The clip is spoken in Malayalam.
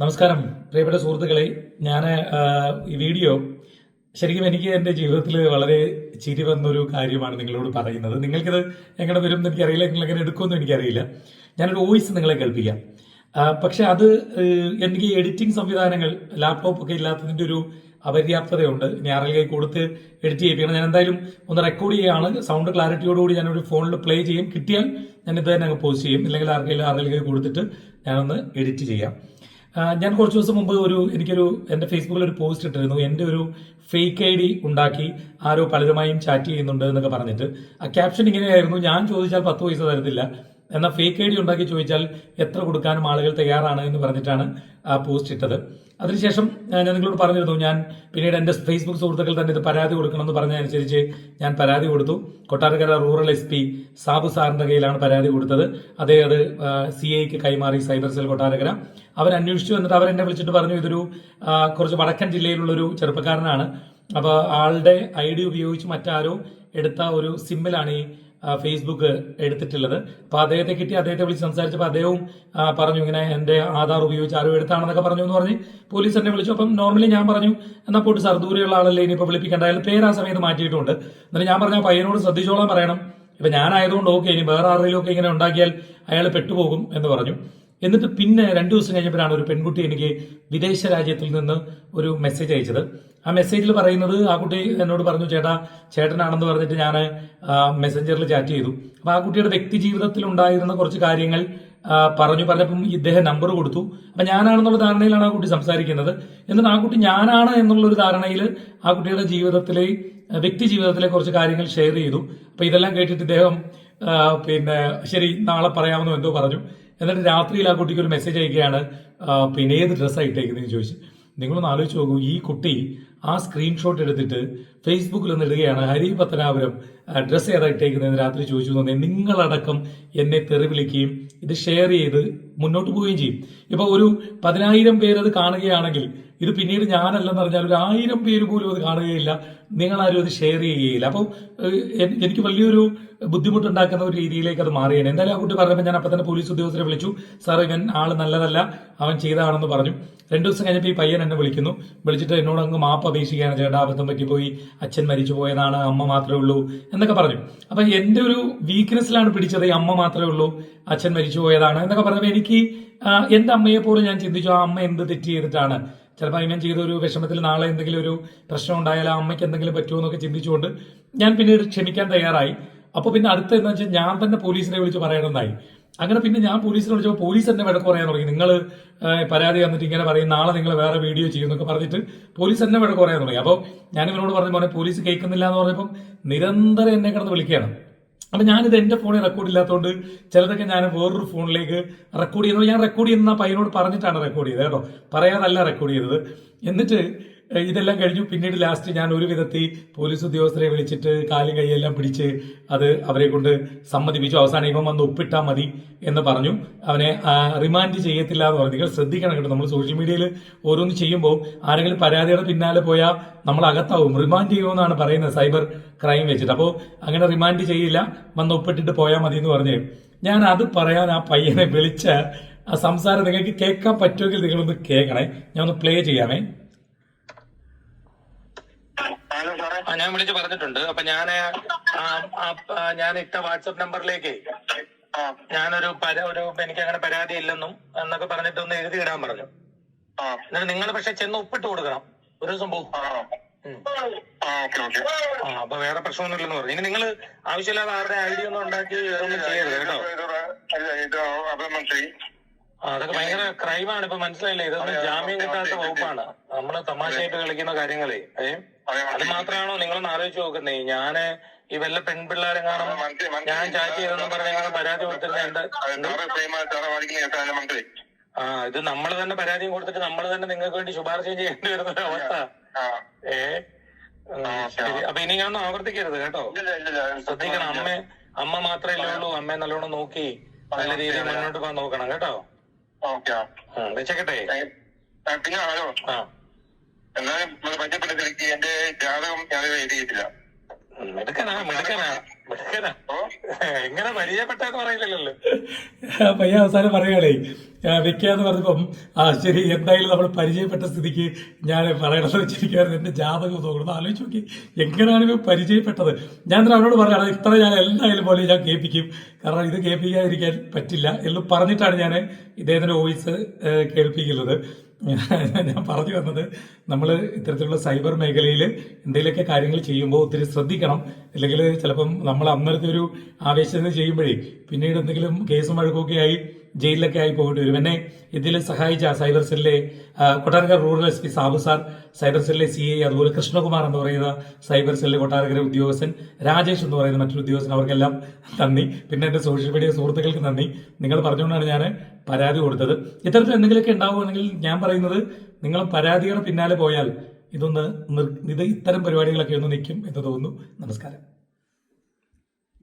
നമസ്കാരം. പ്രിയപ്പെട്ട സുഹൃത്തുക്കളെ ഞാൻ ഈ വീഡിയോ ശരിക്കും എനിക്ക് എന്റെ ജീവിതത്തിൽ വളരെ ചിരി വന്നൊരു കാര്യമാണ് നിങ്ങളോട് പറയുന്നത്. നിങ്ങൾക്കിത് എങ്ങനെ വരും എന്ന് എനിക്കറിയില്ല. നിങ്ങൾ എങ്ങനെ എടുക്കുമെന്നും എനിക്കറിയില്ല. ഞാനൊരു വോയിസ് നിങ്ങളെ കേൾപ്പിക്കാം. പക്ഷെ അത് എനിക്ക് എഡിറ്റിംഗ് സംവിധാനങ്ങൾ ലാപ്ടോപ്പ് ഒക്കെ ഇല്ലാത്തതിന്റെ ഒരു അപര്യാപ്തതയുണ്ട്. ഇനി ആരെങ്കിലും കൊടുത്ത് എഡിറ്റ് ചെയ്യിപ്പിക്കണം. ഞാൻ എന്തായാലും ഒന്ന് റെക്കോർഡ് ചെയ്യുകയാണ് സൗണ്ട് ക്ലാരിറ്റിയോടുകൂടി ഞാനൊരു ഫോണിൽ പ്ലേ ചെയ്യും. കിട്ടിയാൽ ഞാൻ ഇത് തന്നെ അങ്ങ് പോസ്റ്റ് ചെയ്യും. ഇല്ലെങ്കിൽ ആർക്കെങ്കിലും ആരെങ്കിലും കൊടുത്തിട്ട് ഞാനൊന്ന് എഡിറ്റ് ചെയ്യാം. ഞാൻ കുറച്ച് ദിവസം മുമ്പ് ഒരു എനിക്കൊരു എന്റെ ഫേസ്ബുക്കിൽ ഒരു പോസ്റ്റ് ഇട്ടിരുന്നു. എന്റെ ഒരു ഫേക്ക് ഐ ഡി ഉണ്ടാക്കി ആരോ പലരുമായും ചാറ്റ് ചെയ്യുന്നുണ്ട് എന്നൊക്കെ പറഞ്ഞിട്ട്. ആ ക്യാപ്ഷൻ ഇങ്ങനെയായിരുന്നു. ഞാൻ ചോദിച്ചാൽ പത്ത് പൈസ തരത്തില്ല. എന്നാൽ ഫേക്ക് ഐ ഡി ഉണ്ടാക്കി ചോദിച്ചാൽ എത്ര കൊടുക്കാനും ആളുകൾ തയ്യാറാണ് എന്ന് പറഞ്ഞിട്ടാണ് ആ പോസ്റ്റ് ഇട്ടത്. അതിനുശേഷം ഞാൻ നിങ്ങളോട് പറഞ്ഞിരുന്നു ഞാൻ പിന്നീട് എന്റെ ഫേസ്ബുക്ക് സുഹൃത്തുക്കൾ തന്നെ ഇത് പരാതി കൊടുക്കണമെന്ന് പറഞ്ഞതനുസരിച്ച് ഞാൻ പരാതി കൊടുത്തു. Kottarakkara rural S P Sabu സാറിന്റെ കയ്യിലാണ് പരാതി കൊടുത്തത്. അതേ അത് സി ഐക്ക് കൈമാറി സൈബർ സെൽ കൊട്ടാരക്കര. അവർ അന്വേഷിച്ചു എന്നിട്ട് അവരെന്നെ വിളിച്ചിട്ട് പറഞ്ഞു ഇതൊരു കുറച്ച് വടക്കൻ ജില്ലയിലുള്ളൊരു ചെറുപ്പക്കാരനാണ്. അപ്പോൾ ആളുടെ ഐ ഡി ഉപയോഗിച്ച് മറ്റാരോ എടുത്ത ഒരു സിമ്മിലാണ് ഈ ഫേസ്ബുക്ക് എടുത്തിട്ടുള്ളത്. അപ്പോൾ അദ്ദേഹത്തെ കിട്ടി അദ്ദേഹത്തെ വിളിച്ച് സംസാരിച്ചപ്പോൾ അദ്ദേഹവും പറഞ്ഞു ഇങ്ങനെ എന്റെ ആധാർ ഉപയോഗിച്ച് ആരും എടുത്താണെന്നൊക്കെ പറഞ്ഞു എന്ന് പറഞ്ഞ് പോലീസ് എന്നെ വിളിച്ചു. അപ്പം നോർമലി ഞാൻ പറഞ്ഞു എന്നാൽ പോട്ട് സാർ ദൂരെയുള്ള ആളല്ലേ ഇനിയിപ്പോൾ വിളിപ്പിക്കേണ്ട. അയാൾ പേര് ആ സമയത്ത് മാറ്റിയിട്ടുണ്ട്. എന്നിട്ട് ഞാൻ പറഞ്ഞ പയ്യനോട് ശ്രദ്ധിച്ചോളാൻ പറയണം. ഇപ്പം ഞാനായതുകൊണ്ട് ഓക്കെ ഇനി വേറെ ആരെങ്കിലും ഇങ്ങനെ ഉണ്ടാക്കിയാൽ അയാൾ പെട്ടുപോകും എന്ന് പറഞ്ഞു. എന്നിട്ട് പിന്നെ രണ്ടു ദിവസം കഴിഞ്ഞപ്പോഴാണ് ഒരു പെൺകുട്ടി എനിക്ക് വിദേശ രാജ്യത്തിൽ നിന്ന് ഒരു മെസ്സേജ് അയച്ചത്. ആ മെസ്സേജിൽ പറയുന്നത് ആ കുട്ടി എന്നോട് പറഞ്ഞു ചേട്ടാ ചേട്ടനാണെന്ന് പറഞ്ഞിട്ട് ഞാൻ മെസ്സഞ്ചറിൽ ചാറ്റ് ചെയ്തു. അപ്പോൾ ആ കുട്ടിയുടെ വ്യക്തി ജീവിതത്തിൽ ഉണ്ടായിരുന്ന കുറച്ച് കാര്യങ്ങൾ പറഞ്ഞു. പറഞ്ഞപ്പം ഇദ്ദേഹം നമ്പർ കൊടുത്തു. അപ്പം ഞാനാണെന്നുള്ള ധാരണയിലാണ് ആ കുട്ടി സംസാരിക്കുന്നത്. എന്നിട്ട് ആ കുട്ടി ഞാനാണ് എന്നുള്ള ഒരു ധാരണയിൽ ആ കുട്ടിയുടെ ജീവിതത്തിലെ വ്യക്തി ജീവിതത്തിലെ കുറച്ച് കാര്യങ്ങൾ ഷെയർ ചെയ്തു. അപ്പം ഇതെല്ലാം കേട്ടിട്ട് ഇദ്ദേഹം പിന്നെ ശരി നാളെ പറയാമെന്നോ എന്തോ പറഞ്ഞു. എന്നിട്ട് രാത്രിയിൽ ആ കുട്ടിക്ക് ഒരു മെസ്സേജ് അയക്കുകയാണ് പിന്നെ ഏത് ഡ്രസ്സാണ് ഇട്ടേക്കുന്നതെന്ന് ചോദിച്ചു. നിങ്ങളൊന്ന് ആലോചിച്ച് നോക്കൂ ഈ കുട്ടി ആ സ്ക്രീൻഷോട്ട് എടുത്തിട്ട് ഫേസ്ബുക്കിൽ ഒന്ന് ഇടുകയാണ് ഹരി പത്തനാപുരം ഡ്രസ്സ് ഏതാ ഇട്ടേക്കുന്നതെന്ന് രാത്രി ചോദിച്ചു തന്നെ നിങ്ങളടക്കം എന്നെ തെറി വിളിക്കുകയും ഇത് ഷെയർ ചെയ്ത് മുന്നോട്ട് പോവുകയും ചെയ്യും. ഇപ്പൊ ഒരു പതിനായിരം പേര് അത് കാണുകയാണെങ്കിൽ ഇത് പിന്നീട് ഞാനല്ലെന്ന് പറഞ്ഞാൽ ഒരു ആയിരം പേര് പോലും അത് കാണുകയില്ല. നിങ്ങളാരും അത് ഷെയർ ചെയ്യുകയില്ല. അപ്പോൾ എനിക്ക് വലിയൊരു ബുദ്ധിമുട്ടുണ്ടാക്കുന്ന ഒരു രീതിയിലേക്ക് അത് മാറിയാണ് എന്തായാലും ആ കുട്ടി പറഞ്ഞപ്പോൾ ഞാൻ അപ്പം തന്നെ പോലീസ് ഉദ്യോഗസ്ഥരെ വിളിച്ചു. സാർ ഇവൻ ആൾ നല്ലതല്ല. അവൻ ചെയ്തതാണെന്ന് പറഞ്ഞു. രണ്ടു ദിവസം കഴിഞ്ഞപ്പോൾ ഈ പയ്യൻ എന്നെ വിളിക്കുന്നു. വിളിച്ചിട്ട് എന്നോട് അങ്ങ് മാപ്പ് അപേക്ഷിക്കുകയാണ് ചേട്ടാ അബദ്ധം പറ്റിപ്പോയി അച്ഛൻ മരിച്ചു പോയതാണ് അമ്മ മാത്രമേ ഉള്ളൂ എന്നൊക്കെ പറഞ്ഞു. അപ്പൊ എന്റെ ഒരു വീക്ക്നെസ്സിലാണ് പിടിച്ചത് അമ്മ മാത്രമേ ഉള്ളൂ അച്ഛൻ മരിച്ചു പോയതാണ് എന്നൊക്കെ പറഞ്ഞപ്പോൾ എനിക്ക് എന്റെ അമ്മയെ പോലും ഞാൻ ചിന്തിച്ചു ആ അമ്മ എന്ത് തെറ്റ് ചെയ്തിട്ടാണ്? ചിലപ്പോൾ ഇവൻ ചെയ്ത ഒരു വിഷമത്തിൽ നാളെ എന്തെങ്കിലും ഒരു പ്രശ്നം ഉണ്ടായാൽ ആ അമ്മയ്ക്ക് എന്തെങ്കിലും പറ്റുമോ എന്നൊക്കെ ചിന്തിച്ചുകൊണ്ട് ഞാൻ പിന്നീട് ക്ഷമിക്കാൻ തയ്യാറായി. അപ്പോൾ പിന്നെ അടുത്ത എന്താ വെച്ചാൽ ഞാൻ തന്നെ പോലീസിനെ വിളിച്ച് പറയണമെന്നായി അങ്ങനെ പിന്നെ ഞാൻ പോലീസിനെ വിളിച്ചപ്പോൾ പോലീസ് എന്നെ വഴക്ക് പറയാൻ തുടങ്ങി. നിങ്ങൾ പരാതി വന്നിട്ട് ഇങ്ങനെ പറയും നാളെ നിങ്ങൾ വേറെ വീഡിയോ ചെയ്യും എന്നൊക്കെ പറഞ്ഞിട്ട് പോലീസ് എന്നെ വഴക്ക് പറയാൻ തുടങ്ങി. അപ്പോൾ ഞാൻ ഇവരോട് പറഞ്ഞു പോലെ പോലീസ് കേൾക്കുന്നില്ല എന്ന് പറഞ്ഞപ്പം നിരന്തരം എന്നെ കിടന്ന് വിളിക്കുകയാണ്. അപ്പം ഞാനിത് എന്റെ ഫോണിൽ റെക്കോർഡ് ഇല്ലാത്തതുകൊണ്ട് ചിലതൊക്കെ ഞാൻ വേറൊരു ഫോണിലേക്ക് റെക്കോർഡ് ചെയ്യുന്നത് ഞാൻ റെക്കോർഡ് ചെയ്യുന്ന പയ്യനോട് പറഞ്ഞിട്ടാണ് റെക്കോർഡ് ചെയ്തത് കേട്ടോ. പറയാതല്ല റെക്കോർഡ് ചെയ്തത്. എന്നിട്ട് ഇതെല്ലാം കഴിഞ്ഞു. പിന്നീട് ലാസ്റ്റ് ഞാൻ ഒരു വിധത്തിൽ പോലീസ് ഉദ്യോഗസ്ഥരെ വിളിച്ചിട്ട് കാലും കൈയെല്ലാം പിടിച്ച് അത് അവരെ കൊണ്ട് സമ്മതിപ്പിച്ചു. അവസാനം ഇവൻ വന്ന് ഒപ്പിട്ടാൽ മതി എന്ന് പറഞ്ഞു. അവനെ റിമാൻഡ് ചെയ്യത്തില്ല എന്ന് പറഞ്ഞു. നിങ്ങൾ ശ്രദ്ധിക്കണം കേട്ടോ. നമ്മൾ സോഷ്യൽ മീഡിയയിൽ ഓരോന്ന് ചെയ്യുമ്പോൾ ആരെങ്കിലും പരാതിയുടെ പിന്നാലെ പോയാൽ നമ്മൾ അകത്താവും. റിമാൻഡ് ചെയ്യുമെന്നാണ് പറയുന്നത് സൈബർ ക്രൈം വെച്ചിട്ട്. അപ്പോൾ അങ്ങനെ റിമാൻഡ് ചെയ്യില്ല. വന്ന് ഒപ്പിട്ടിട്ട് പോയാൽ മതി എന്ന് പറഞ്ഞു. ഞാൻ അത് പറയാൻ ആ പയ്യനെ വിളിച്ച ആ സംസാരം നിങ്ങൾക്ക് കേൾക്കാൻ പറ്റുമെങ്കിൽ നിങ്ങളൊന്ന് കേൾക്കണേ. ഞാൻ ഒന്ന് പ്ലേ ചെയ്യാമേ. ഞാൻ വിളിച്ച് പറഞ്ഞിട്ടുണ്ട്. അപ്പൊ ഞാൻ ഞാൻ ഇട്ട വാട്സപ്പ് നമ്പറിലേക്ക് ഞാനൊരു പര ഒരു എനിക്ക് അങ്ങനെ പരാതി ഇല്ലെന്നും എന്നൊക്കെ പറഞ്ഞിട്ട് ഒന്ന് എഴുതി ഇടാൻ പറഞ്ഞു എന്നിട്ട് നിങ്ങൾ പക്ഷെ ചെന്ന് ഒപ്പിട്ട് കൊടുക്കണം. ഒരു സംഭവം അപ്പൊ വേറെ പ്രശ്നമൊന്നുമില്ലെന്ന് പറഞ്ഞു. ഇനി നിങ്ങൾ ആവശ്യമില്ലാതെ ആരുടെ ഐഡിയ ഒന്നും ഉണ്ടാക്കി ഒന്നും ചെയ്യരുത് കേട്ടോ. അതൊക്കെ ഭയങ്കര ക്രൈമാണ്. ഇപ്പൊ മനസ്സിലായില്ലേ? ഇതൊന്നും ജാമ്യം കിട്ടാത്ത വകുപ്പാണ്. നമ്മൾ തമാശയായിട്ട് കളിക്കുന്ന കാര്യങ്ങളെ. ഏ? അത് മാത്രമാണോ നിങ്ങളൊന്ന് ആലോചിച്ച് നോക്കുന്നത് ഞാൻ ഈ വല്ല പെൺപിള്ളേരെ കാണാൻ ഞാൻ ചാറ്റ് ചെയ്തെന്ന് പറഞ്ഞ പരാതി കൊടുത്തിട്ടുണ്ട്. ആ ഇത് നമ്മൾ തന്നെ പരാതി കൊടുത്തിട്ട് നമ്മൾ തന്നെ നിങ്ങൾക്ക് വേണ്ടി ശുപാർശ ചെയ്യേണ്ടി വരുന്ന ഒരു അവസ്ഥ. ഏ? ശരി. അപ്പൊ ഇനി ഞാൻ ഒന്നും ആവർത്തിക്കരുത് കേട്ടോ. ശ്രദ്ധിക്കണം. അമ്മ അമ്മ മാത്രമേ ഉള്ളൂ അമ്മയെ നല്ലോണം നോക്കി നല്ല രീതിയിൽ മുന്നോട്ട് പോകാൻ നോക്കണം കേട്ടോ. വെച്ചേക്കട്ടെ. ആ, ആ എന്നാലും പരിചയപ്പെട്ടതിലേക്ക് എന്റെ ജാതകം ഞാൻ എഴുതിയിട്ടില്ല. ഉം, മിടുക്കനാ മിടുക്കനാ മിടുക്കനാ. ഓ. എങ്ങനെ പരിചയപ്പെട്ടെന്ന് പറയില്ലല്ലോ. പയ്യ അവസാനം പറയുകയാണേ വെക്കാന്ന് പറഞ്ഞപ്പം ആ ശരി എന്തായാലും നമ്മൾ പരിചയപ്പെട്ട സ്ഥിതിക്ക് ഞാൻ പറയണമെന്ന് വെച്ചിരിക്കുകയായിരുന്നു. എന്റെ ജാതകം നോക്കണം. ആലോചിച്ച് നോക്കി എങ്ങനെയാണ് ഇവ പരിചയപ്പെട്ടത്? ഞാൻ തന്നെ അവരോട് പറയണം ഇത്ര ഞാൻ എന്തായാലും പോലെ ഞാൻ കേൾപ്പിക്കും. കാരണം ഇത് കേൾപ്പിക്കാതിരിക്കാൻ പറ്റില്ല എന്ന് പറഞ്ഞിട്ടാണ് ഞാൻ ഇദ്ദേഹത്തിന്റെ വോയിസ് കേൾപ്പിക്കുന്നത്. ഞാൻ പറഞ്ഞു വന്നത് നമ്മൾ ഇത്തരത്തിലുള്ള സൈബർ മേഖലയിൽ എന്തെങ്കിലുമൊക്കെ കാര്യങ്ങൾ ചെയ്യുമ്പോൾ ഒത്തിരി ശ്രദ്ധിക്കണം. അല്ലെങ്കിൽ ചിലപ്പം നമ്മൾ അന്നേരത്തെ ഒരു ആവേശത്തിന് ചെയ്യുമ്പോഴേ പിന്നീട് എന്തെങ്കിലും കേസും വഴക്കൊക്കെ ആയി ജയിലിലൊക്കെ ആയി പോകേണ്ടി വരും. എന്നെ ഇതിൽ സഹായിച്ച സൈബർ സെല്ലിലെ Kottarakkara rural S P Sabu sir cyber സെല്ലിലെ സി ഐ അതുപോലെ കൃഷ്ണകുമാർ എന്ന് പറയുന്ന സൈബർ സെല്ലിലെ കൊട്ടാരക്കര ഉദ്യോഗസ്ഥൻ രാജേഷ് എന്ന് പറയുന്ന മറ്റൊരു ഉദ്യോഗസ്ഥൻ അവർക്കെല്ലാം നന്ദി. പിന്നെ എന്റെ സോഷ്യൽ മീഡിയ സുഹൃത്തുക്കൾക്ക് നന്ദി. നിങ്ങൾ പറഞ്ഞുകൊണ്ടാണ് ഞാൻ പരാതി കൊടുത്തത്. ഇത്തരത്തിൽ എന്തെങ്കിലുമൊക്കെ ഉണ്ടാവുകയാണെങ്കിൽ ഞാൻ പറയുന്നത് നിങ്ങൾ പരാതിയുടെ പിന്നാലെ പോയാൽ ഇതൊന്ന് ഇത് ഇത്തരം പരിപാടികളൊക്കെ ഒന്ന് നിൽക്കും എന്ന് തോന്നുന്നു. നമസ്കാരം.